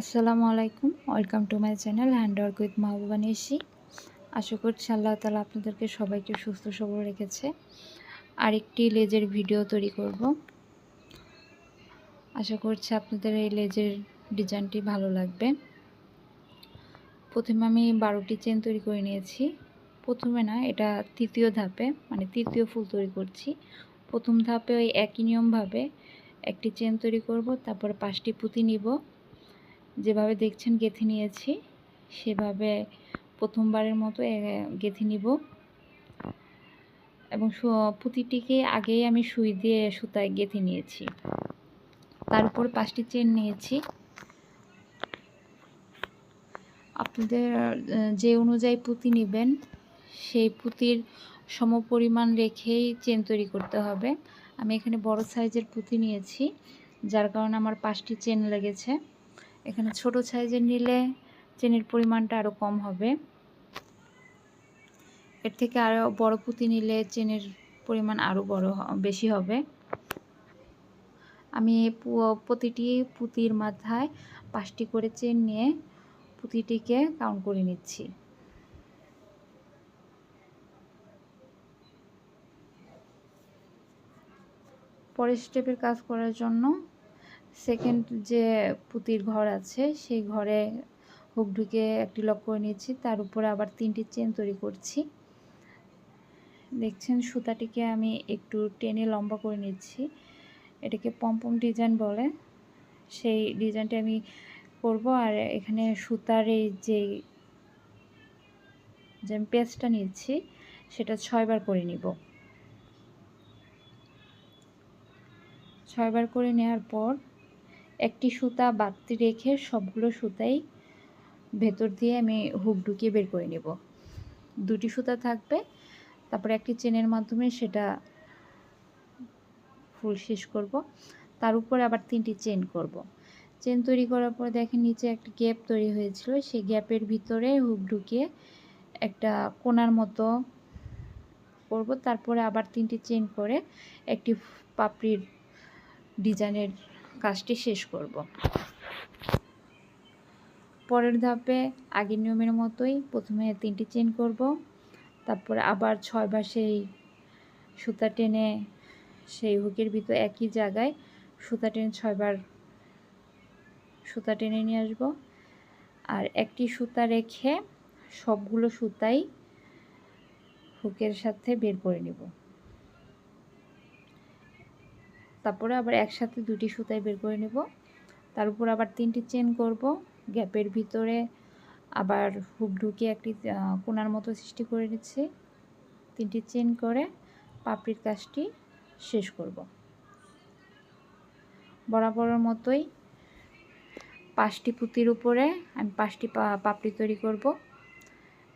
আসসালামু আলাইকুম। Welcome to my channel hand work with Mahbuba Nishi আশা করছি আল্লাহ তালা আপনাদেরকে সবাইকে সুস্থ সবল রেখেছে। আরেকটি লেজের ভিডিও তৈরি করব। আশা করছি আপনাদের এই লেজের ডিজাইনটি ভালো লাগবে। প্রথমে আমি বারোটি চেন তৈরি করে নিয়েছি। প্রথমে না, এটা তৃতীয় ধাপে মানে তৃতীয় ফুল তৈরি করছি। প্রথম ধাপে ওই একই নিয়মভাবে একটি চেন তৈরি করব, তারপর পাঁচটি পুঁতি নিব। যেভাবে দেখছেন গেঁথে নিয়েছি, সেভাবে প্রথমবারের মতো গেঁথে নিব। এবং পুঁতিটিকে আগেই আমি সুই দিয়ে সুতায় গেঁথে নিয়েছি। তার উপর পাঁচটি চেন নিয়েছি। আপনাদের যে অনুযায়ী পুঁতি নেবেন, সেই পুঁতির সমপরিমাণ রেখেই চেন তৈরি করতে হবে। আমি এখানে বড় সাইজের পুঁতি নিয়েছি, যার কারণে আমার পাঁচটি চেন লেগেছে। এখানে ছোট সাইজের নিলে চেনের পরিমাণটা আরও কম হবে। এর থেকে আরও বড় পুঁতি নিলে চেনের পরিমাণ আরও বড় বেশি হবে। আমি প্রতিটি পুঁতির মাথায় পাঁচটি করে চেন নিয়ে পুঁতিটিকে কাউন্ট করে নিচ্ছি। পরের স্টেপের কাজ করার জন্য সেকেন্ড যে পুতির ঘর আছে, সেই ঘরে হুক ঢুকে একটি লক করে নিয়েছি। তার উপরে আবার তিনটি চেন তৈরি করছি। দেখছেন সুতাটিকে আমি একটু টেনে লম্বা করে নিচ্ছি। এটাকে পম্পম ডিজাইন বলে। সেই ডিজাইনটা আমি করব আর এখানে সুতার এই যে যে আমি পেস্টটা নিচ্ছি, সেটা ছয়বার করে নিব। ছয়বার করে নেওয়ার পর একটি সুতা বাড়তি রেখে সবগুলো সুতাই ভেতর দিয়ে আমি হুক ঢুকিয়ে বের করে নেব। দুটি সুতা থাকবে, তারপরে একটি চেনের মাধ্যমে সেটা ফুল শেষ করব, তার উপরে আবার তিনটি চেন করব। চেন তৈরি করার পর দেখেন নিচে একটা গ্যাপ তৈরি হয়েছিল, সেই গ্যাপের ভিতরে হুক ঢুকিয়ে একটা কোনার মতো করব, তারপরে আবার তিনটি চেন করে একটি পাপড়ির ডিজাইনের কাজটি শেষ করব। পরের ধাপে আগের নিয়মের মতোই প্রথমে তিনটি চেন করব, তারপরে আবার ছয়বার সেই সুতা টেনে সেই হুকের ভিতর একই জায়গায় সুতা টেনে ছয়বার সুতা টেনে নিয়ে আসব। আর একটি সুতা রেখে সবগুলো সুতাই হুকের সাথে বের করে নেব। তারপরে আবার একসাথে দুটি সুতায় বের করে নেব। তার উপর আবার তিনটি চেন করব। গ্যাপের ভিতরে আবার হুক ঢুকিয়ে একটি কোনার মতো সৃষ্টি করে নিচ্ছি। তিনটি চেন করে পাপড়ির কাজটি শেষ করব। বরাবরের মতোই পাঁচটি পুঁতির উপরে আমি পাঁচটি পাপড়ি তৈরি করব।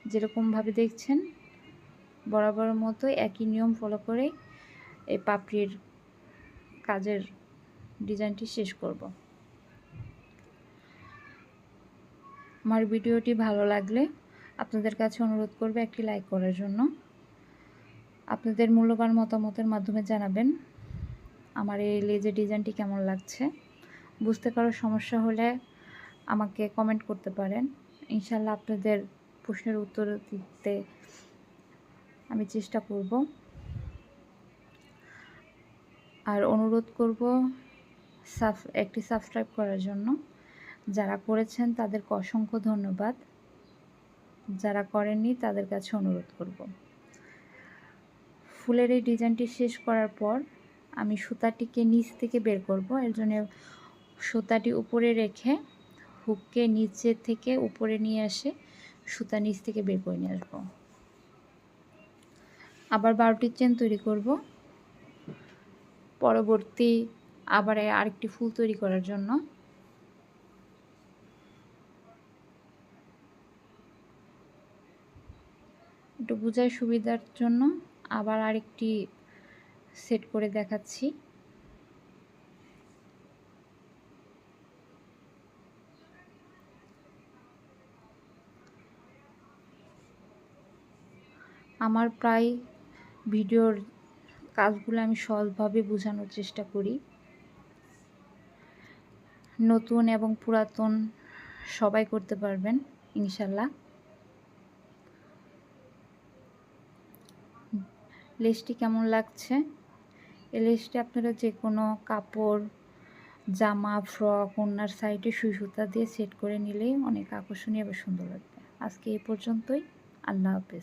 যেরকমভাবে দেখছেন বরাবরের মতো একই নিয়ম ফলো করে এই পাপড়ির কাজের ডিজাইনটি শেষ করব। আমার ভিডিওটি ভালো লাগলে আপনাদের কাছে অনুরোধ করবে একটি লাইক করার জন্য। আপনাদের মূল্যবান মতামতের মাধ্যমে জানাবেন আমার এই লেজের ডিজাইনটি কেমন লাগছে। বুঝতে কারও সমস্যা হলে আমাকে কমেন্ট করতে পারেন। ইনশাল্লাহ আপনাদের প্রশ্নের উত্তর দিতে আমি চেষ্টা করব। আর অনুরোধ করব সাব, একটি সাবস্ক্রাইব করার জন্য। যারা করেছেন তাদেরকে অসংখ্য ধন্যবাদ। যারা করেননি তাদের কাছে অনুরোধ করব। ফুলের এই ডিজাইনটি শেষ করার পর আমি সুতাটিকে নিচ থেকে বের করব। এর জন্য সুতাটি উপরে রেখে হুককে নিচে থেকে উপরে নিয়ে আসে সুতা নিচ থেকে বের করে নিয়ে আসব। আবার বারোটির চেন তৈরি করব। পরবর্তী আবার আরেকটি ফুল তৈরি করার জন্য। একটু বোঝার সুবিধার জন্য আবার আরেকটি সেট করে দেখাচ্ছি। আমার প্রায় ভিডিওর কাজগুলো আমি সহজভাবে বোঝানোর চেষ্টা করি। নতুন এবং পুরাতন সবাই করতে পারবেন, ইনশাল্লাহ। লেসটি কেমন লাগছে? এই লেসটি আপনারা যে কোনো কাপড়, জামা, ফ্রক ওনার সাইডে সুই সুতা দিয়ে সেট করে নিলেই অনেক আকর্ষণীয় এবং সুন্দর লাগবে। আজকে এই পর্যন্তই। আল্লাহ হাফেজ।